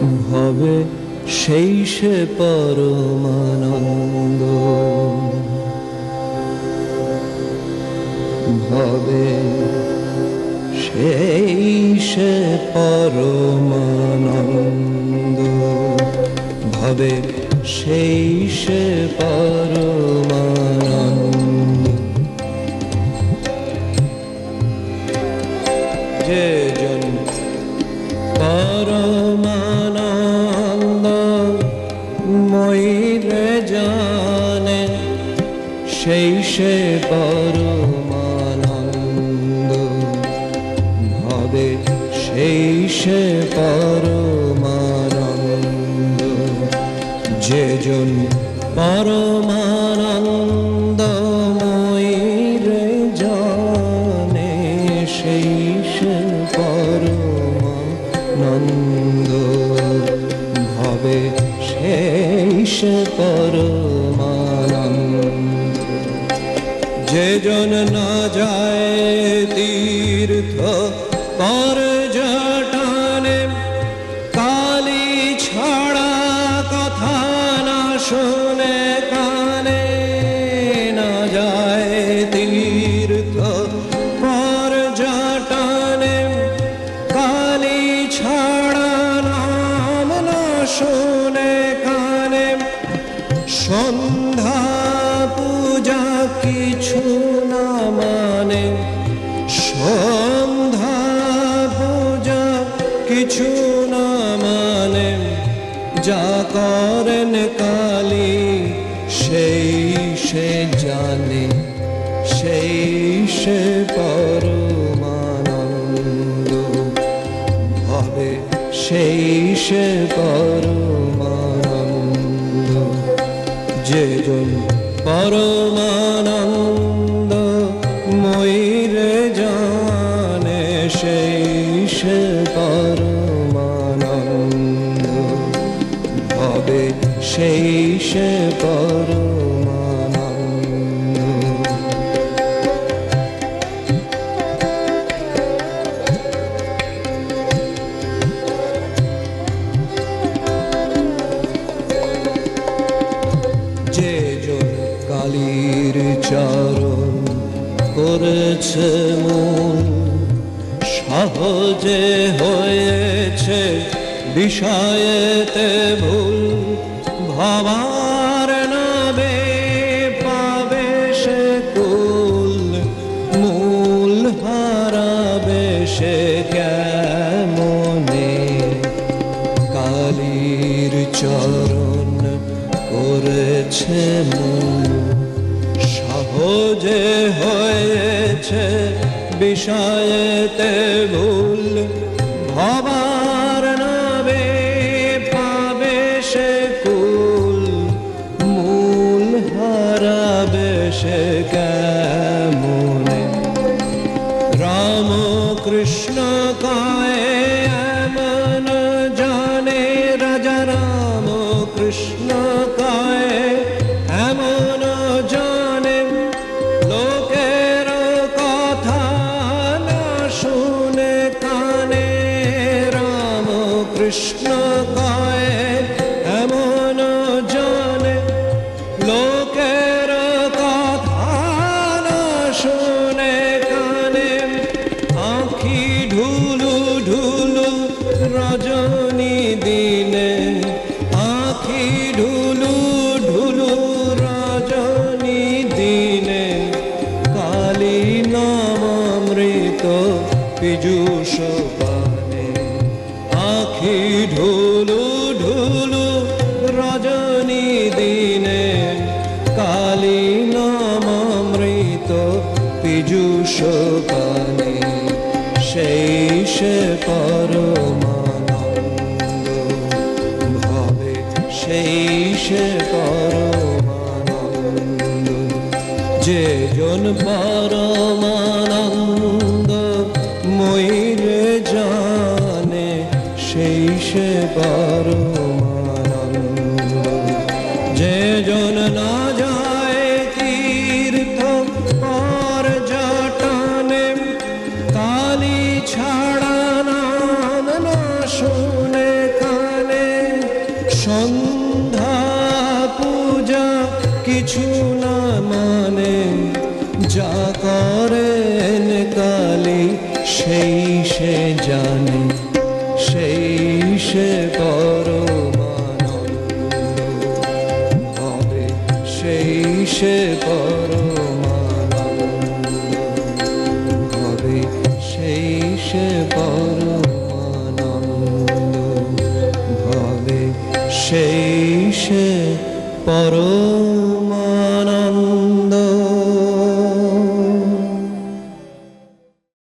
ভবে সেই সে পরমানন্দ। ভবে সেই সে পরমানন্দ। ভবে সেই সে পরমানন্দ। পরমানন্দ ভাবে সেই সে পরমানন্দ যে জন পরমানন্দ ময়ূরে জানে সেই সে পরমানন্দ ভাবে সেই পরমানন্দ যে জন না যায় তীর্থ পর জটানে, কালি ছড়া কথা না শুনে কানে না যায় তীর্থ পর জটানে, কালি ছড়া নাম না শুনে কানে, সন্ধ্যা পূজা কিছু না মানে। সন্ধ্যা পূজা কিছু না মানে। যা করেন কালী, সেই সে জানে, সেই সে পরমানন্দ। হবে সেই সে পরমানন্দ ময়ূর জানে শেষ পরমানন্দ। হবে শেষ সে কালীর চরণ করেছে মন, সহজে হয়েছে বিষয়েতে ভুল। ভাবার নবে পাবে সে কুল, মূল হারাবে সে কেমনে? কালীর চরণ করেছে মন সহজে হয়েছে বিষয়েতে ভুল। ভবার নবে পাবে সে কুল, মূল হারাবে সে কেমনে? রাম কৃষ্ণ কয়ে, এমন জানে রাজা রাম কৃষ্ণ কৃষ্ণ সে পরমানন্দ ভাবে সেই সে পরমানন্দ। যে জন পরমানন্দ ময়ূরে জানে সেই সে পরমানন্দ। সন্ধ্যা পূজা কিছু না মানে যা করেন কালী সেই সে জানে, সেই সে পরমানন্দ। সেই সে সেই সে হবে সেই সে পরমানন্দ